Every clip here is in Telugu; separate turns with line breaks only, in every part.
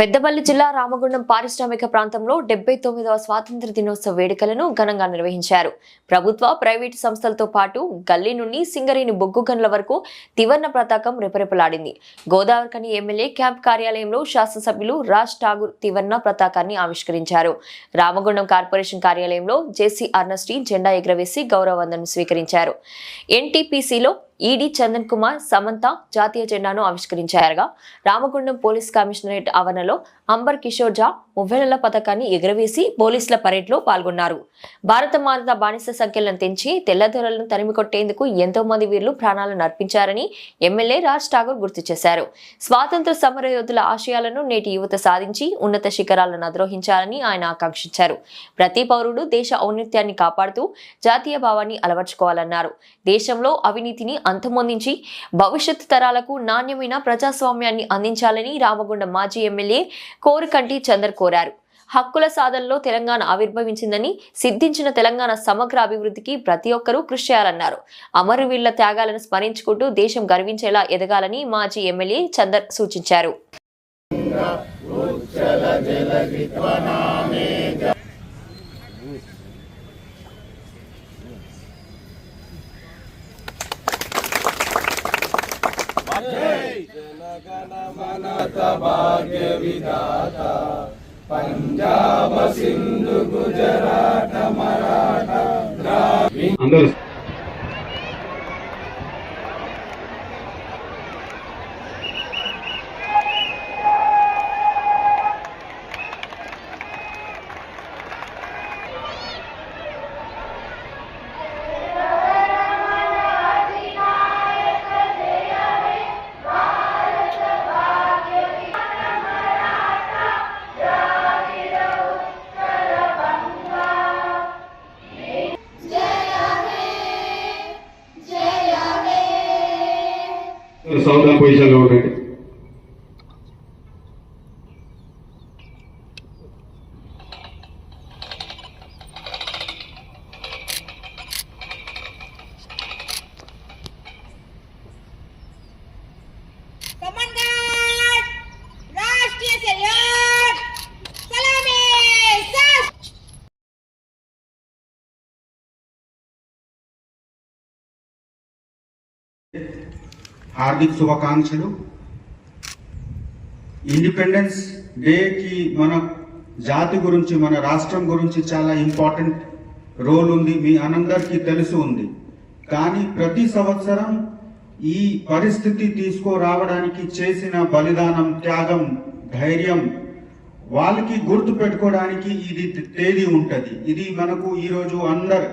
పెద్దపల్లి జిల్లా రామగుండం పారిశ్రామిక ప్రాంతంలో డెబ్బై తొమ్మిదవ స్వాతంత్ర దినోత్సవ వేడుకలను ఘనంగా నిర్వహించారు. ప్రభుత్వ ప్రైవేటు సంస్థలతో పాటు గల్లీ నుండి సింగరేణి బొగ్గు గనుల వరకు త్రివర్ణ పతాకం రెపరెపలాడింది. గోదావరికని ఎమ్మెల్యే క్యాంప్ కార్యాలయంలో శాసనసభ్యులు రాజ్ ఠాగూర్ త్రివర్ణ పతాకాన్ని ఆవిష్కరించారు. రామగుండం కార్పొరేషన్ కార్యాలయంలో జేసీ అర్నస్టీ జెండా ఎగ్రవేసి గౌరవ వందనం స్వీకరించారు. ఎన్టీపీసీలో ఈడీ చందన్ కుమార్ సమంత జాతీయ జెండాను ఆవిష్కరించారుగా. రామగుండం పోలీస్ కమిషనరేట్ ఆవరణలో అంబర్ కిషోర్ జా మువ్వెనెల పథకాన్ని ఎగురవేసి పోలీసుల పరేడ్లో పాల్గొన్నారు. భారత మాత బానిస సంఖ్యలను తెంచి తెల్లదొరలను తరిమి కొట్టేందుకు ఎంతో మంది వీరులు ప్రాణాలను అర్పించారని ఎమ్మెల్యే రాజ్ ఠాగూర్ గుర్తు చేశారు. స్వాతంత్ర సమరయోధుల ఆశయాలను నేటి యువత సాధించి ఉన్నత శిఖరాలను అధిరోహించాలని ఆయన ఆకాంక్షించారు. ప్రతి పౌరుడు దేశ ఔన్నత్యాన్ని కాపాడుతూ జాతీయ భావాన్ని అలవర్చుకోవాలన్నారు. దేశంలో అవినీతిని అంతమొందించి భవిష్యత్తు తరాలకు నాణ్యమైన ప్రజాస్వామ్యాన్ని అందించాలని రామగుండ మాజీ ఎమ్మెల్యే కోరుకంటి చందర్ కోరారు. హక్కుల సాధనలో తెలంగాణ ఆవిర్భవించిందని సిద్ధించిన తెలంగాణ సమగ్ర అభివృద్ధికి ప్రతి ఒక్కరూ కృషి చేయాలన్నారు. అమరవీళ్ళ త్యాగాలను స్మరించుకుంటూ దేశం గర్వించేలా ఎదగాలని మాజీ ఎమ్మెల్యే చందర్ సూచించారు.
అందరూ సౌండ్ పొజిషన్లో ఉండండి
saudade para isso agora. Thank you.
Hardik శుభాకాంక్షలు. ఇండిపెండెన్స్ డేకి మన జాతి గురించి మన రాష్ట్రం గురించి చాలా ఇంపార్టెంట్ రోల్ ఉంది మీ అనందరికీ తెలుసు ఉంది. కానీ ప్రతి సంవత్సరం ఈ పరిస్థితి తీసుకురావడానికి చేసిన బలిదానం త్యాగం ధైర్యం వాళ్ళకి గుర్తు పెట్టుకోవడానికి ఇది తేదీ ఉంటుంది. ఇది మనకు ఈరోజు అందరు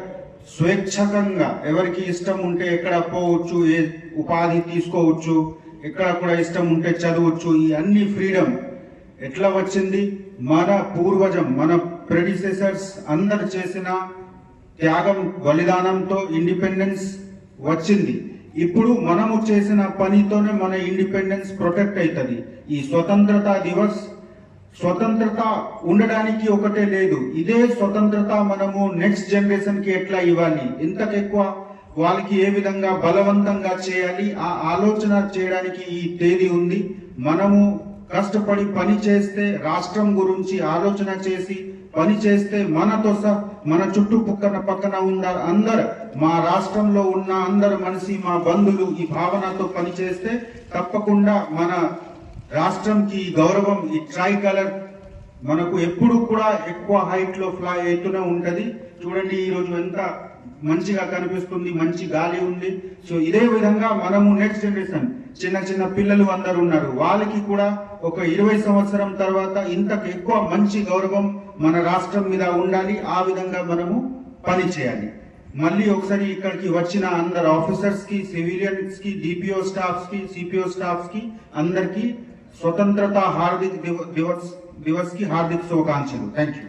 స్వేచ్ఛకంగా ఎవరికి ఇష్టం ఉంటే ఎక్కడ పోవచ్చు ఏ ఉపాధి తీసుకోవచ్చు ఎక్కడ కూడా ఇష్టం ఉంటే చదవచ్చు ఈ అన్ని ఫ్రీడమ్ ఎట్లా వచ్చింది? మన పూర్వజం మన ప్రెడిసెసర్స్ అందరు చేసిన త్యాగం బలిదానంతో ఇండిపెండెన్స్ వచ్చింది. ఇప్పుడు మనము చేసిన పనితోనే మన ఇండిపెండెన్స్ ప్రొటెక్ట్ అవుతుంది. ఈ స్వతంత్రత దివస్ స్వతంత్రత ఉండడానికి ఒకటే లేదు. ఇదే స్వతంత్రత మనము నెక్స్ట్ జనరేషన్కి ఎట్లా ఇవ్వాలి? ఇంతకెక్కువ వాళ్ళకి ఏ విధంగా బలవంతంగా చేయాలి? ఆ ఆలోచన చేయడానికి ఈ తేదీ ఉంది. మనము కష్టపడి పని చేస్తే రాష్ట్రం గురించి ఆలోచన చేసి పని చేస్తే మనతో సహా మన చుట్టుపక్కన పక్కన పక్కన ఉన్న అందరు మా రాష్ట్రంలో ఉన్న అందరు మనిషి మా బంధువులు ఈ భావనతో పని చేస్తే తప్పకుండా మన రాష్ట్రంకి గౌరవం ఈ ట్రై కలర్ మనకు ఎప్పుడు కూడా ఎక్కువ హైట్లో ఫ్లై అవుతూనే ఉంటది. చూడండి ఈ రోజు ఎంత మంచిగా కనిపిస్తుంది మంచి గాలి ఉంది. సో ఇదే విధంగా మనము నెక్స్ట్ జనరేషన్ చిన్న చిన్న పిల్లలు అందరు ఉన్నారు. వాళ్ళకి కూడా ఒక ఇరవై సంవత్సరం తర్వాత ఇంతకు ఎక్కువ మంచి గౌరవం మన రాష్ట్రం మీద ఉండాలి. ఆ విధంగా మనము పని చేయాలి. మళ్ళీ ఒకసారి ఇక్కడికి వచ్చిన అందరు ఆఫీసర్స్కి సివిలియన్స్కి డిపిఓ స్టాఫ్స్కి సిపిఓ స్టాఫ్స్కి అందరికి స్వతంత్రత హార్దిక్ దివ- దివస్ దివస్కి హార్దిక్ శుభాకాంక్షలు థ్యాంక్ యూ